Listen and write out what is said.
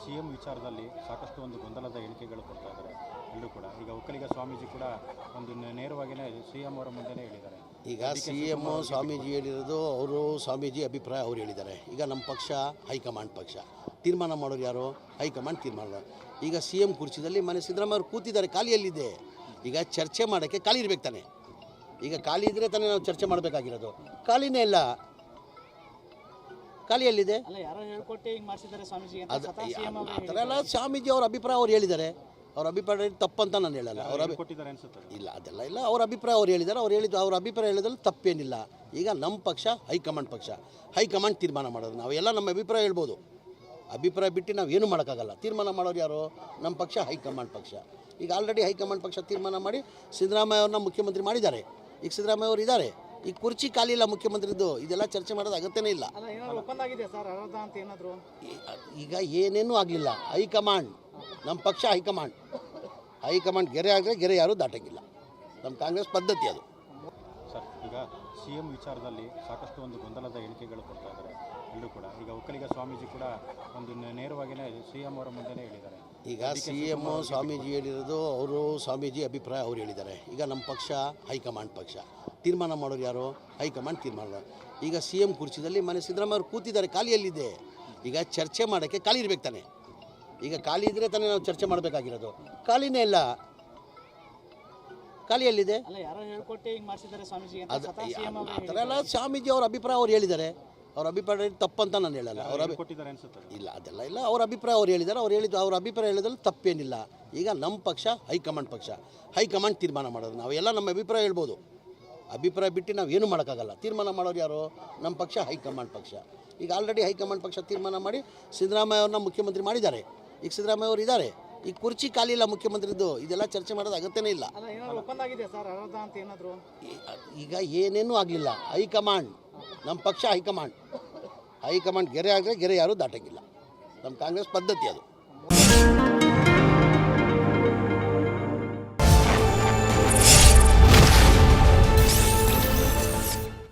C M ವಿಚಾರದಲ್ಲಿ ಸಾಕಷ್ಟು ಒಂದು ಗೊಂದಲದ ಹೇಳಿಕೆಗಳು ಕೊಡ್ತಾ ಇದ್ದಾರೆ. ಎಲ್ಲರೂ ಕೂಡ. ಈಗ ಒಕ್ಕಲಿಗ ಸ್ವಾಮೀಜಿ ಕೂಡ ಒಂದು ನೇರವಾಗಿಯೇ ಸಿ ಎಂ ಅವರ ಮುಂದೆನೇ ಹೇಳಿದ್ದಾರೆ. ಈಗ ಸಿ ಎಂ ಸ್ವಾಮೀಜಿ ಹೇಳಿರೋದು ಅವರು ಸ್ವಾಮೀಜಿ ಅಭಿಪ್ರಾಯ ಅವ್ರು ಹೇಳಿದ್ದಾರೆ. ಈಗ ನಮ್ಮ ಪಕ್ಷ ಹೈಕಮಾಂಡ್ ಪಕ್ಷ. ತೀರ್ಮಾನ ಮಾಡೋರು ಯಾರು? ಹೈಕಮಾಂಡ್ ತೀರ್ಮಾನ. ಈಗ ಸಿ ಎಂ ಕುರ್ಚಿದಲ್ಲಿ ಮನೆ ಸಿದ್ದರಾಮಯ್ಯ ಅವರು ಕೂತಿದ್ದಾರೆ ಖಾಲಿಯಲ್ಲಿದೆ. ಈಗ ಚರ್ಚೆ ಮಾಡೋಕ್ಕೆ ಖಾಲಿ ಇರಬೇಕು ತಾನೆ. ಈಗ ಖಾಲಿ ಇದ್ದರೆ ತಾನೇ ನಾವು ಚರ್ಚೆ ಮಾಡಬೇಕಾಗಿರೋದು. ಖಾಲಿನೇ ಇಲ್ಲ. ಖಾಲಿಯಲ್ಲಿದೆ. ಅಲ್ಲ ಯಾರೋ ಹೇಳ್ಕೊಟ್ಟು ಹಿಂಗ್ ಮಾಡಿಸಿದ್ದಾರೆ ಸ್ವಾಮೀಜಿ ಅಂತ ಅದು ಸಿಎಂ ಅವರು ಆ ಥರ ಎಲ್ಲ ಸ್ವಾಮೀಜಿ ಅವ್ರ ಅಭಿಪ್ರಾಯ ಅವ್ರು ಹೇಳಿದ್ದಾರೆ. ಅವ್ರ ಅಭಿಪ್ರಾಯ ತಪ್ಪಂತ ನಾನು ಹೇಳಲ್ಲ. ಅವ್ರ ಅಭಿ ಅನ್ಸುತ್ತೆ ಇಲ್ಲ ಅದೆಲ್ಲ ಇಲ್ಲ. ಅವ್ರ ಅಭಿಪ್ರಾಯ ಅವ್ರು ಹೇಳಿದ್ದಾರೆ. ಅವ್ರು ಹೇಳಿದ್ದು ಅವ್ರ ಅಭಿಪ್ರಾಯ ಹೇಳಿದ್ರಲ್ಲಿ ತಪ್ಪೇನಿಲ್ಲ. ಈಗ ನಮ್ಮ ಪಕ್ಷ ಹೈಕಮಾಂಡ್ ಪಕ್ಷ. ಹೈಕಮಾಂಡ್ ತೀರ್ಮಾನ ಮಾಡೋದು ನಾವೆಲ್ಲ ನಮ್ಮ ಅಭಿಪ್ರಾಯ ಹೇಳ್ಬೋದು. ಅಭಿಪ್ರಾಯ ಬಿಟ್ಟು ನಾವು ಏನು ಮಾಡೋಕ್ಕಾಗಲ್ಲ. ತೀರ್ಮಾನ ಮಾಡೋರು ಯಾರು? ನಮ್ಮ ಪಕ್ಷ ಹೈಕಮಾಂಡ್ ಪಕ್ಷ. ಈಗ ಆಲ್ರೆಡಿ ಹೈಕಮಾಂಡ್ ಪಕ್ಷ ತೀರ್ಮಾನ ಮಾಡಿ ಸಿದ್ದರಾಮಯ್ಯ ಅವ್ರನ್ನ ಮುಖ್ಯಮಂತ್ರಿ ಮಾಡಿದ್ದಾರೆ. ಈಗ ಸಿದ್ದರಾಮಯ್ಯ ಅವರು ಇದ್ದಾರೆ. ಈಗ ಕುರ್ಚಿ ಖಾಲಿ ಇಲ್ಲ ಮುಖ್ಯಮಂತ್ರಿದ್ದು ಇದೆಲ್ಲ ಚರ್ಚೆ ಮಾಡೋದು ಅಗತ್ಯನೇ ಇಲ್ಲ. ಈಗ ಏನೇನೂ ಆಗಲಿಲ್ಲ. ಹೈಕಮಾಂಡ್ ನಮ್ಮ ಪಕ್ಷ ಹೈಕಮಾಂಡ್. ಹೈಕಮಾಂಡ್ ಗೆರೆ ಆದರೆ ಗೆರೆ ಯಾರೂ ದಾಟಂಗಿಲ್ಲ. ನಮ್ಮ ಕಾಂಗ್ರೆಸ್ ಪದ್ಧತಿ ಅದು. ಸರ್ ಈಗ ಸಿ ಎಂ ವಿಚಾರದಲ್ಲಿ ಸಾಕಷ್ಟು ಒಂದು ಗೊಂದಲದ ಹೇಳಿಕೆಗಳು ಕೊಡ್ತಾ ಇದ್ದಾರೆ. ಎಲ್ಲರೂ ಕೂಡ. ಈಗ ಒಕ್ಕಲಿಗ ಸ್ವಾಮೀಜಿ ಕೂಡ ಒಂದು ನೇರವಾಗಿನೇ ನೇರವಾಗಿಯೇ ಸಿ ಎಂ ಅವರ ಮುಂದೆನೇ ಹೇಳಿದ್ದಾರೆ. ಈಗ ಸಿ ಎಂ ಸ್ವಾಮೀಜಿ ಹೇಳಿರೋದು ಅವರು ಸ್ವಾಮೀಜಿ ಅಭಿಪ್ರಾಯ ಅವ್ರು ಹೇಳಿದ್ದಾರೆ. ಈಗ ನಮ್ಮ ಪಕ್ಷ ಹೈಕಮಾಂಡ್ ಪಕ್ಷ. ತೀರ್ಮಾನ ಮಾಡೋರು ಯಾರು ಹೈಕಮಾಂಡ್ ತೀರ್ಮಾನ. ಈಗ ಸಿ ಎಂ ಕುರ್ಚಿದಲ್ಲಿ ಮನೆ ಸಿದ್ದರಾಮಯ್ಯ ಅವರು ಕೂತಿದ್ದಾರೆ ಖಾಲಿಯಲ್ಲಿದೆ. ಈಗ ಚರ್ಚೆ ಮಾಡೋಕ್ಕೆ ಖಾಲಿ ಇರ್ಬೇಕು ತಾನೆ. ಈಗ ಖಾಲಿ ಇದ್ದರೆ ತಾನೇ ನಾವು ಚರ್ಚೆ ಮಾಡಬೇಕಾಗಿರೋದು. ಖಾಲಿನೇ ಇಲ್ಲ. ಖಾಲಿಯಲ್ಲಿದೆ. ಅಲ್ಲ ಯಾರೋ ಹೇಳ್ಕೊಟ್ಟು ಹಿಂಗ್ ಮಾಡಿಸಿದ್ದಾರೆ ಸ್ವಾಮೀಜಿ ಅಂತ ಅದು ಸಿಎಂ ಆ ಅವರು ಥರ ಎಲ್ಲ ಸ್ವಾಮೀಜಿ ಅವ್ರ ಅಭಿಪ್ರಾಯ ಅವ್ರು ಹೇಳಿದ್ದಾರೆ. ಅವ್ರ ಅಭಿಪ್ರಾಯ ತಪ್ಪಂತ ನಾನು ಹೇಳಲ್ಲ. ಅವ್ರ ಇಲ್ಲ ಅದೆಲ್ಲ ಇಲ್ಲ. ಅವ್ರ ಅಭಿಪ್ರಾಯ ಅವ್ರು ಹೇಳಿದ್ದಾರೆ. ಅವ್ರು ಹೇಳಿದ್ದು ಅವ್ರ ಅಭಿಪ್ರಾಯ ಹೇಳಿದ್ರಲ್ಲಿ ತಪ್ಪೇನಿಲ್ಲ. ಈಗ ನಮ್ಮ ಪಕ್ಷ ಹೈಕಮಾಂಡ್ ಪಕ್ಷ. ಹೈಕಮಾಂಡ್ ತೀರ್ಮಾನ ಮಾಡೋದು. ನಾವೆಲ್ಲ ನಮ್ಮ ಅಭಿಪ್ರಾಯ ಹೇಳ್ಬೋದು. ಅಭಿಪ್ರಾಯ ಬಿಟ್ಟು ನಾವು ಏನು ಮಾಡೋಕ್ಕಾಗಲ್ಲ. ತೀರ್ಮಾನ ಮಾಡೋರು ಯಾರು? ನಮ್ಮ ಪಕ್ಷ ಹೈಕಮಾಂಡ್ ಪಕ್ಷ. ಈಗ ಆಲ್ರೆಡಿ ಹೈಕಮಾಂಡ್ ಪಕ್ಷ ತೀರ್ಮಾನ ಮಾಡಿ ಸಿದ್ದರಾಮಯ್ಯ ಅವ್ರನ್ನ ಮುಖ್ಯಮಂತ್ರಿ ಮಾಡಿದ್ದಾರೆ. ಈಗ ಸಿದ್ದರಾಮಯ್ಯ ಅವರು ಇದ್ದಾರೆ. ಈಗ ಕುರ್ಚಿ ಖಾಲಿ ಇಲ್ಲ ಮುಖ್ಯಮಂತ್ರಿದ್ದು. ಇದೆಲ್ಲ ಚರ್ಚೆ ಮಾಡೋದು ಅಗತ್ಯನೇ ಇಲ್ಲ. ಈಗ ಏನೇನೂ ಆಗಲಿಲ್ಲ. ಹೈಕಮಾಂಡ್ ನಮ್ಮ ಪಕ್ಷ ಹೈಕಮಾಂಡ್. ಹೈಕಮಾಂಡ್ ಗೆರೆ ಆದರೆ ಗೆರೆ ಯಾರೂ ದಾಟಂಗಿಲ್ಲ. ನಮ್ಮ ಕಾಂಗ್ರೆಸ್ ಪದ್ಧತಿ ಅದು.